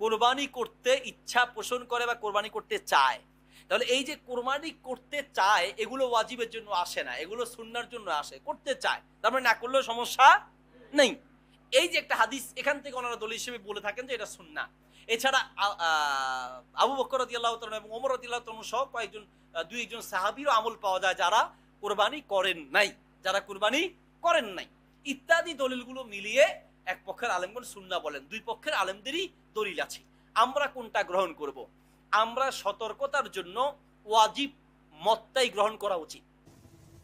কোরবানি করতে ইচ্ছা পোষণ করে বা কোরবানি করতে চায়। তাহলে এই যে কোরবানি করতে চায়, এগুলো ওয়াজিবের জন্য আসে না, এগুলো সুন্নার জন্য আসে, করতে চায়। তারপরে মানে না করলেও সমস্যা নেই। এই যে একটা হাদিস, এখান থেকে ওনারা দল হিসেবে বলে থাকেন যে এটা সুন্না। এছাড়া আবু বকর রদিয়াল্লাহ এবং ওমর রদিয়াল্লাহ সহ কয়েকজন দুই একজন সাহাবিরও আমল পাওয়া যায় যারা কোরবানি করেন নাই, যারা কোরবানি করেন নাই। ইত্যাদি দলিলগুলো মিলিয়ে এক পক্ষের আলেমগণ সুন্না বলেন। দুই পক্ষের আলেমদেরই দলিল আছে। আমরা কোনটা গ্রহণ করব? আমরা সতর্কতার জন্য ওয়াজিব মতটাই গ্রহণ করা উচিত।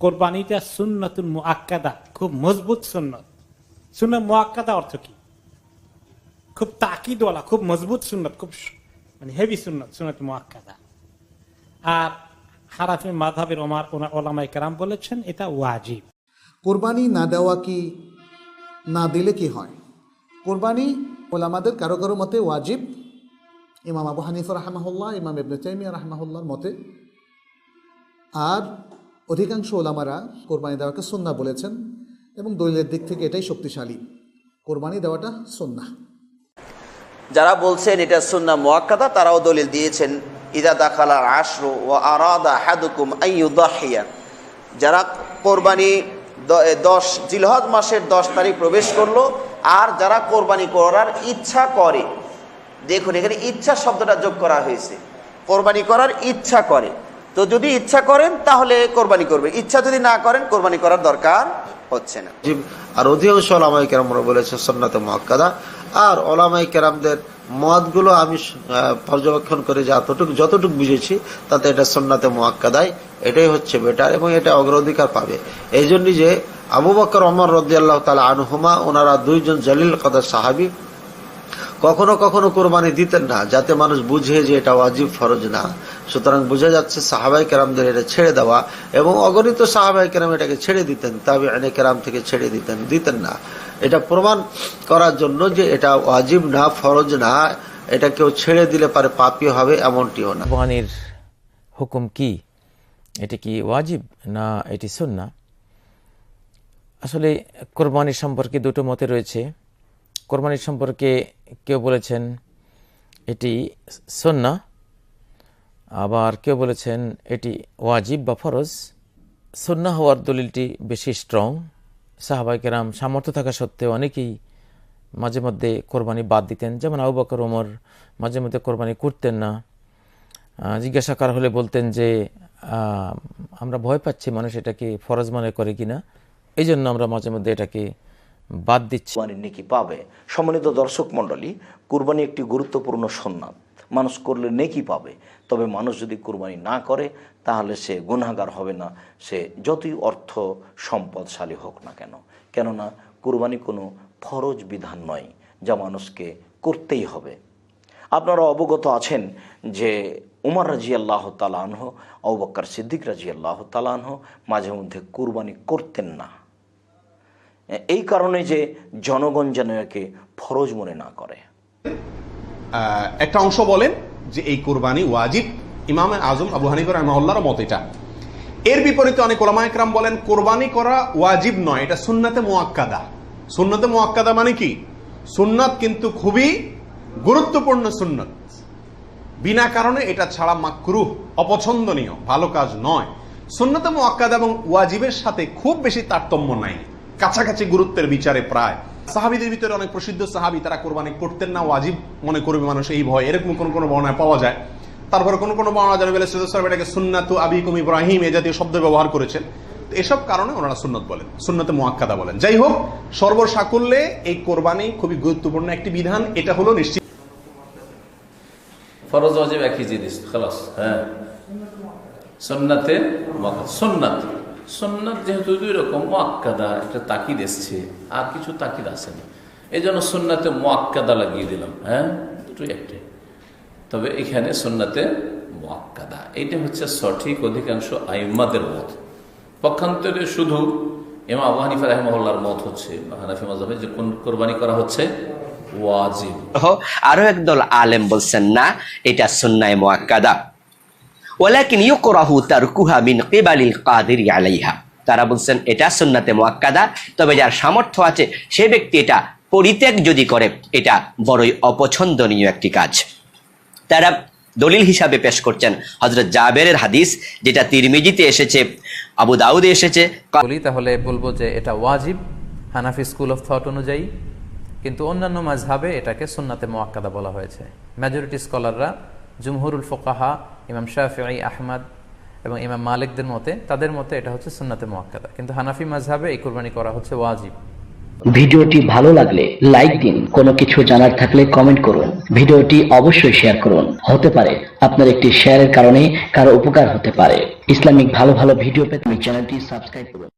কোরবানিটা সুন্নতুল মুআক্কাদা, খুব মজবুত সুন্নত। সুন্নত মুআক্কাদা অর্থ কি? খুব তাকিদওয়ালা, খুব মজবুত সুন্নত, খুব মানে হেভি সুন্নত সুন্নত মুআক্কাদা। আর হারাফি মাধাবের ওমার ওলামায়ে কেরাম বলেছেন, এটা ওয়াজিব। কোরবানি না দেওয়া কি, না দিলে কি হয়? কোরবানি ওলামাদের কারও কারও মতে ওয়াজিব। ইমাম আবু হানিফা রাহমাহুল্লাহ, ইমাম ইবনে তাইমিয়া রাহমাহুল্লাহর মতে। আর অধিকাংশ ওলামারা কোরবানি দেওয়াকে সুন্না বলেছেন এবং দলিলের দিক থেকে এটাই শক্তিশালী। কোরবানি দেওয়াটা সুন্না যারা বলছেন এটা সুন্না মোয়াক্কাদা, তারাও দলিল দিয়েছেন, ইদা দাখালা আশরু ও আরাদা হাদুকুম আইয়ুদাহিয়া যারা কোরবানি দশ, জিলহজ মাসের দশ তারিখ প্রবেশ করল। আর যারা কোরবানি করার ইচ্ছা করে, দেখুন, এখানে ইচ্ছা শব্দটা যোগ করা হয়েছে। কোরবানি করার ইচ্ছা করে। তো যদি ইচ্ছা করেন, তাহলে কোরবানি করবে। ইচ্ছা যদি না করেন, কোরবানি করার দরকার হচ্ছে না। আর অধিকাংশ আমায় কেরামরা বলেছে সন্ন্যতে মহাক্কাদা আর ওলামাই কেরামদের মতগুলো আমি পর্যবেক্ষণ করে যতটুকু যতটুকু বুঝেছি, তাতে এটা সন্নাতে দেয় এটাই হচ্ছে বেটার এবং এটা অগ্রাধিকার পাবে। এই জন্যই যে আবু বকর অমর রদিয়াল্লাহ তালা আনহুমা, ওনারা দুইজন জলিল কথা সাহাবি কখনো কখনো কোরবানি দিতেন না, যাতে মানুষ বুঝে যে এটা ওয়াজিব ফরজ না। সুতরাং বোঝা যাচ্ছে সাহাবাই কেরামদের এটা ছেড়ে দেওয়া এবং অগণিত সাহাবাই কেরাম এটাকে ছেড়ে দিতেন তবে এনে কেরাম থেকে ছেড়ে দিতেন দিতেন না। এটা প্রমাণ করার জন্য যে এটা ওয়াজিব না, ফরজ না, এটা কেউ ছেড়ে দিলে পারে পাপি হবে এমনটিও না। কোরবানির হুকুম কি? এটি কি ওয়াজিব না এটি সুন্না আসলে কোরবানির সম্পর্কে দুটো মতে রয়েছে। কোরবানির সম্পর্কে কেউ বলেছেন এটি সুন্না, আবার কেউ বলেছেন এটি ওয়াজিব বা ফরজ। সুন্না হওয়ার দলিলটি বেশি স্ট্রং সাহাবাইকেরাম সামর্থ্য থাকা সত্ত্বেও অনেকেই মাঝে মধ্যে কোরবানি বাদ দিতেন। যেমন আবু বকর ওমর মাঝে মধ্যে কোরবানি করতেন না। জিজ্ঞাসা করা হলে বলতেন যে আমরা ভয় পাচ্ছি মানুষ এটাকে ফরজ মনে করে কিনা। এই জন্য আমরা মাঝে মধ্যে এটাকে বাদ দিচ্ছি। কুরবানির নেকি পাবে। সম্মানিত দর্শক মণ্ডলী, কুরবানি একটি গুরুত্বপূর্ণ সন্ন্যাত মানুষ করলে নেকি পাবে, তবে মানুষ যদি কুরবানি না করে, তাহলে সে গুনাহগার হবে না। সে যতই অর্থ সম্পদশালী হোক না কেন। কেননা, কুরবানি কোনো ফরজ বিধান নয়, যা মানুষকে করতেই হবে। আপনারা অবগত আছেন যে উমর রাজি আল্লাহ তালানহ অবক্কর সিদ্দিক রাজি আল্লাহ তালানহ মাঝে মধ্যে কুরবানি করতেন না। এই কারণে যে জনগণ যেন একে ফরজ মনে না করে। একটা অংশ বলেন যে এই কোরবানি ওয়াজিব। ইমাম আজম আবু হানিফর রহমাল্লাহর মত এটা। এর বিপরীতে অনেক ওলামা একরাম বলেন, কোরবানি করা ওয়াজিব নয়, এটা সুন্নাতে মোয়াক্কাদা সুন্নাতে মোয়াক্কাদা মানে কি? সুন্নাত কিন্তু খুবই গুরুত্বপূর্ণ সুন্নত। বিনা কারণে এটা ছাড়া মাকরুহ অপছন্দনীয়, ভালো কাজ নয়। সুন্নতে মোয়াক্কাদা এবং ওয়াজিবের সাথে খুব বেশি তারতম্য নাই। কাছাকাছি গুরুত্বের বিচারে প্রায়। সাহাবিদের ভিতরে অনেক প্রসিদ্ধ সাহাবি, তারা কোরবানি করতেন না, ওয়াজিব মনে করবে মানুষ এই ভয়। এরকম কোন কোন বর্ণায় পাওয়া যায়। তারপরে কোন কোন বর্ণনা জানবে এটাকে সুন্নাতু আবিকুম ইব্রাহিম, এ জাতীয় শব্দ ব্যবহার করেছেন। এসব কারণে ওনারা সুন্নত বলেন, সুন্নতে মোয়াক্কাদা বলেন। যাই হোক, সর্বসাকুল্যে এই কোরবানি খুবই গুরুত্বপূর্ণ একটি বিধান, এটা হলো নিশ্চিত ফরজ, ওয়াজিব একই জিনিস, খালাস হ্যাঁ। সন্নাতে সন্ন্যাত সন্ন্যাত যেহেতু দুই রকম মোয়াক্কাদা একটা তাকিদ এসছে, আর কিছু তাকিদ আসে না এই জন্য সন্ন্যাতে মোয়াক্কাদা লাগিয়ে দিলাম হ্যাঁ? দুটোই একটাই। তবে এখানে সন্ন্যাতে মোয়াক্কাদা এইটা হচ্ছে সঠিক অধিকাংশ আইম্মাদের মত। পক্ষান্তরে শুধু এমা আবু হানিফা মত হচ্ছে, হানাফি মজাবে যে কোন কোরবানি করা হচ্ছে ওয়াজিব। আরও একদল আলেম বলছেন না, এটা সুন্নায় মুআক্কাদা। ওয়ালাকিন ইউকরাহু তারকুহা মিন কিবালিল কাদিরি আলাইহা। তারা বলছেন, এটা সুন্নাতে মোয়াক্কাদা, তবে যার সামর্থ্য আছে, সে ব্যক্তি এটা পরিত্যাগ যদি করে, এটা বড়ই অপছন্দনীয় একটি কাজ। তারা দলিল হিসাবে পেশ করছেন হজরত জাবেরের হাদিস, যেটা তিরমিজিতে এসেছে, আবু দাউদে এসেছে। বলি তাহলে বলব যে এটা ওয়াজিব, হানাফি স্কুল অফ থট অনুযায়ী, কিন্তু অন্যান্য মাঝহাবে এটাকে সুন্নাতে মোয়াক্কাদা বলা হয়েছে। মেজরিটি স্কলাররা, জুমহুরুল ফোকাহা ইমাম শাফি আহমদ এবং ইমাম মালিকদের মতে, তাদের মতে এটা হচ্ছে সুন্নাতে মোয়াক্কাদা। কিন্তু হানাফি মাঝহাবে এই কোরবানি করা হচ্ছে ওয়াজিব। ভিডিওটি ভালো লাগলে লাইক দিন। কোনো কিছু জানার থাকলে কমেন্ট করুন। ভিডিওটি অবশ্যই শেয়ার করুন। হতে পারে আপনার একটি শেয়ারের কারণে কারও উপকার হতে পারে। ইসলামিক ভালো ভালো ভিডিও পেতে চ্যানেলটি সাবস্ক্রাইব করুন।